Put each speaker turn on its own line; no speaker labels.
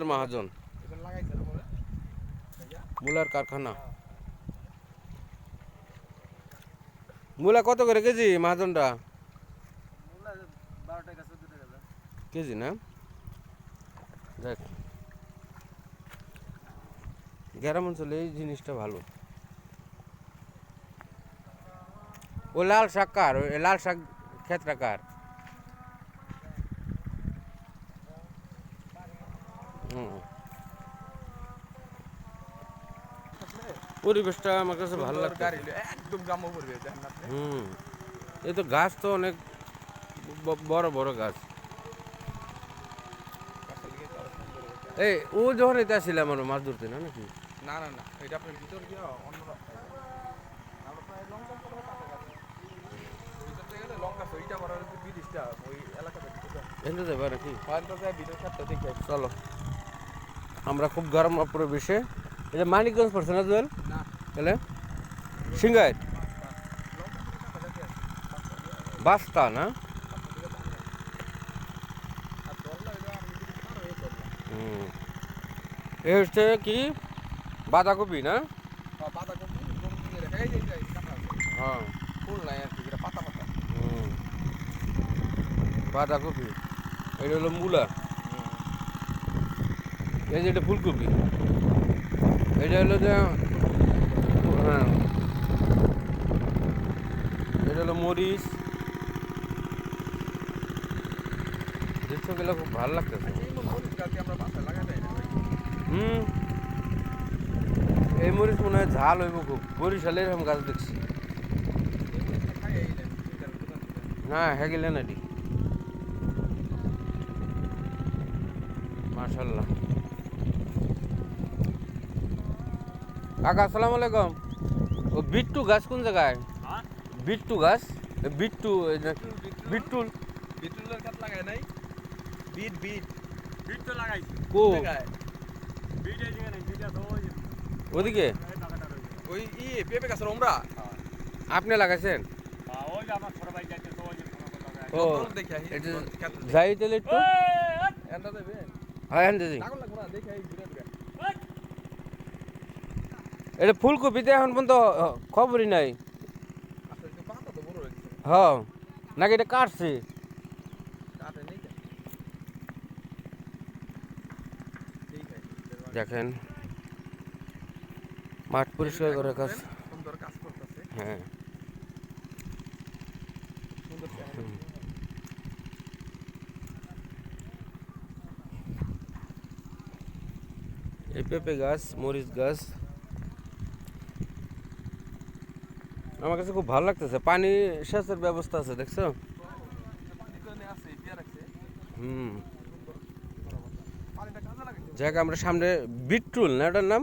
মহাজন। মূলার কারখানা। মূলা কত করে কেজি মহাজনটা কেজি না? দেখ। গ্রাম অঞ্চলে এই জিনিসটা ভালো। ও লাল শাক কার? লাল শাক ক্ষেত্রা কার হুম। পরিবেশটা আমার কাছে ভালো
গাড়ি একদম গ্রাম্য পরিবেশ
হুম। এই তো গাছ তো অনেক বড় বড় গাছ। এই ও যখন এটা আসলে আমার মাছ ধরতে না নাকি?
না না না এটা আপনার ভিতর গিয়ে অন্য আসি।
চলো। আমরা খুব গরম পরিবেশে। এটা মানিকগঞ্জ পড়ছে না জুয়েল? তাহলে?
দিয়ে,
বাস্তা না? এ হচ্ছে কি? বাঁধাকপি না। হ্যাঁ। বাঁধাকপি। এটা হলো মূলা। এই যে এটা ফুলকপি। এটা হলো যে হ্যাঁ। এটা হলো মরিচ। দৃশ্যগুলো খুব ভালো লাগতেছে।
না
হুম। এই মরিচ মনে হয় ঝাল হইব খুব। বরিশালে এরকম গাছ দেখছি। না হ্যাঁ গেলেন এটি। মাশাল্লাহ কাকা আসসালামু আলাইকুম। ও বিট্টু গাছ কোন জায়গায়? বিট্টু গাছ? বিট্টু বিট্টুল
বিটুলের খাত লাগায় নাই? Bit bit.
বিট তো লাগাইছি।
কো?
বিট এই যেখানে বিট আছে ওই
ওদিকে?
ওই ই পেঁপে গাছের ওমরা?
আপনি লাগাইছেন?
হ্যাঁ, ওই যে আমার ছোট ভাই তো ওই
ও যাই তাহলে একটু। হ্যাঁ হ্যাঁ দিদি এটা ফুলকপিতে এখন পর্যন্ত খবরই নাই।
আসলে তো পাতা তো বড় হয়েছে
হ, নাকি এটা কাটছে? দেখেন। মাঠ পরিষ্কার করে কাজ। হ্যাঁ। এই পেঁপে গাছ, মরিচ গাছ। আমার কাছে খুব ভালো লাগতেছে। পানি সেচের ব্যবস্থা আছে, দেখছ? হুম। যাক, আমরা সামনে বিট্রুল না, ওটার নাম?